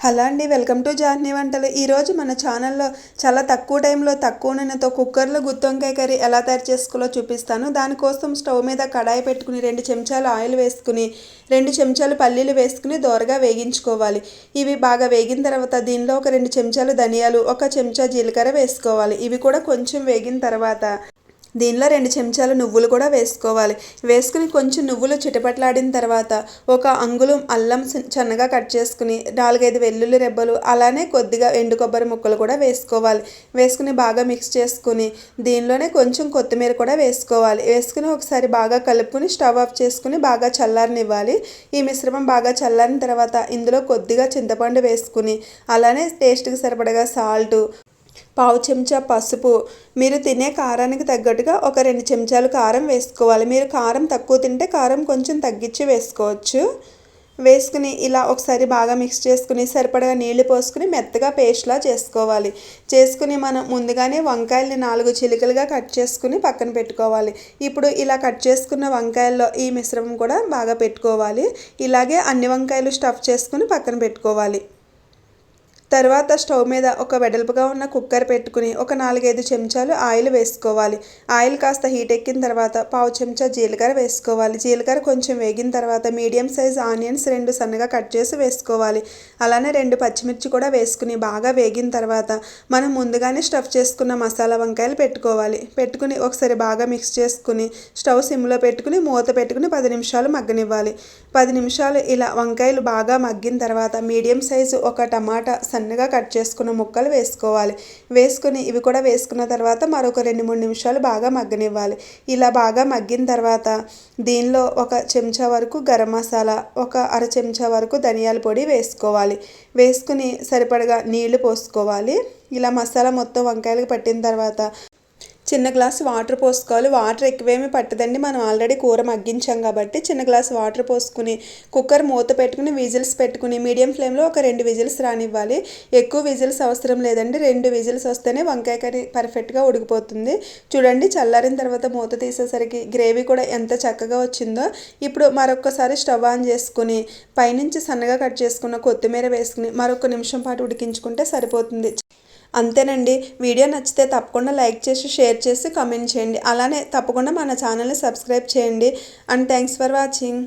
Hello అండి welcome to జాహ్నీ వంటలు. ఈరోజు మన ఛానల్లో చాలా తక్కువ టైంలో తక్కువ నూనెతో కుక్కర్లో గుత్తొంకాయ కర్రీ ఎలా తయారు చేసుకోవాలో చూపిస్తాను. దానికోసం స్టవ్ మీద కడాయి పెట్టుకుని రెండు చెంచాలు ఆయిల్ వేసుకుని రెండు చెంచాలు పల్లీలు వేసుకుని దోరగా వేగించుకోవాలి. ఇవి బాగా వేగిన తర్వాత దీనిలో ఒక రెండు చెంచాలు ధనియాలు ఒక చెంచా జీలకర్ర వేసుకోవాలి. ఇవి కూడా కొంచెం వేగిన తర్వాత దీనిలో రెండు చెంచాలు నువ్వులు కూడా వేసుకోవాలి. వేసుకుని కొంచెం నువ్వులు చిటపట్లాడిన తర్వాత ఒక అంగుళం అల్లం సన్నగా కట్ చేసుకుని నాలుగైదు వెల్లుల్లి రెబ్బలు అలానే కొద్దిగా ఎండు కొబ్బరి ముక్కలు కూడా వేసుకోవాలి. వేసుకుని బాగా మిక్స్ చేసుకుని దీనిలోనే కొంచెం కొత్తిమీర కూడా వేసుకోవాలి. వేసుకుని ఒకసారి బాగా కలుపుకుని స్టవ్ ఆఫ్ చేసుకుని బాగా చల్లారనివ్వాలి. ఈ మిశ్రమం బాగా చల్లారిన తర్వాత ఇందులో కొద్దిగా చింతపండు వేసుకుని అలానే టేస్ట్కి సరిపడగా సాల్ట్ పావు చెంచా పసుపు. మీరు తినే కారానికి తగ్గట్టుగా ఒక రెండు చెంచాలు కారం వేసుకోవాలి. మీరు కారం తక్కువ తింటే కారం కొంచెం తగ్గించి వేసుకోవచ్చు. వేసుకుని ఇలా ఒకసారి బాగా మిక్స్ చేసుకుని సరిపడగా నీళ్ళు పోసుకుని మెత్తగా పేస్ట్లా చేసుకోవాలి. చేసుకుని మనం ముందుగానే వంకాయల్ని నాలుగు చిలుకలుగా కట్ చేసుకుని పక్కన పెట్టుకోవాలి. ఇప్పుడు ఇలా కట్ చేసుకున్న వంకాయల్లో ఈ మిశ్రమం కూడా బాగా పెట్టుకోవాలి. ఇలాగే అన్ని వంకాయలు స్టఫ్ చేసుకుని పక్కన పెట్టుకోవాలి. తర్వాత స్టవ్ మీద ఒక వెడల్పుగా ఉన్న కుక్కర్ పెట్టుకుని ఒక నాలుగైదు చెంచాలు ఆయిల్ వేసుకోవాలి. ఆయిల్ కాస్త హీట్ ఎక్కిన తర్వాత పావు చెంచా జీలకర్ర వేసుకోవాలి. జీలకర్ర కొంచెం వేగిన తర్వాత మీడియం సైజ్ ఆనియన్స్ రెండు సన్నగా కట్ చేసి వేసుకోవాలి. అలానే రెండు పచ్చిమిర్చి కూడా వేసుకుని బాగా వేగిన తర్వాత మనం ముందుగానే స్టఫ్ చేసుకున్న మసాలా వంకాయలు పెట్టుకోవాలి. పెట్టుకుని ఒకసారి బాగా మిక్స్ చేసుకుని స్టవ్ సిమ్లో పెట్టుకుని మూత పెట్టుకుని పది నిమిషాలు మగ్గనివ్వాలి. పది నిమిషాలు ఇలా వంకాయలు బాగా మగ్గిన తర్వాత మీడియం సైజు ఒక టమాటా సన్నగా కట్ చేసుకున్న ముక్కలు వేసుకోవాలి. వేసుకుని ఇవి కూడా వేసుకున్న తర్వాత మరొక రెండు మూడు నిమిషాలు బాగా మగ్గనివ్వాలి. ఇలా బాగా మగ్గిన తర్వాత దీనిలో ఒక చెంచా వరకు గరం మసాలా ఒక అర చెంచా వరకు ధనియాల పొడి వేసుకోవాలి. వేసుకుని సరిపడగా నీళ్ళు పోసుకోవాలి. ఇలా మసాలా మొత్తం వంకాయలకు పట్టిన తర్వాత చిన్న గ్లాస్ వాటర్ పోసుకోవాలి. వాటర్ ఎక్కువేమీ పట్టదండి. మనం ఆల్రెడీ కూర మగ్గించాం కాబట్టి చిన్న గ్లాస్ వాటర్ పోసుకుని కుక్కర్ మూత పెట్టుకుని విజిల్స్ పెట్టుకుని మీడియం ఫ్లేమ్లో ఒక రెండు విజిల్స్ రానివ్వాలి. ఎక్కువ విజిల్స్ అవసరం లేదండి. రెండు విజిల్స్ వస్తేనే వంకాయ కర్రీ పర్ఫెక్ట్గా ఉడికిపోతుంది. చూడండి చల్లారిన తర్వాత మూత తీసేసరికి గ్రేవీ కూడా ఎంత చక్కగా వచ్చిందో. ఇప్పుడు మరొకసారి స్టవ్ ఆన్ చేసుకుని పైనుంచి సన్నగా కట్ చేసుకున్న కొత్తిమీర వేసుకుని మరొక నిమిషం పాటు ఉడికించుకుంటే సరిపోతుంది. అంతేనండి. వీడియో నచ్చితే తప్పకుండా లైక్ చేసి షేర్ చేసి కామెంట్ చేయండి. అలానే తప్పకుండా మన ఛానల్ని సబ్స్క్రైబ్ చేయండి. And thanks for watching.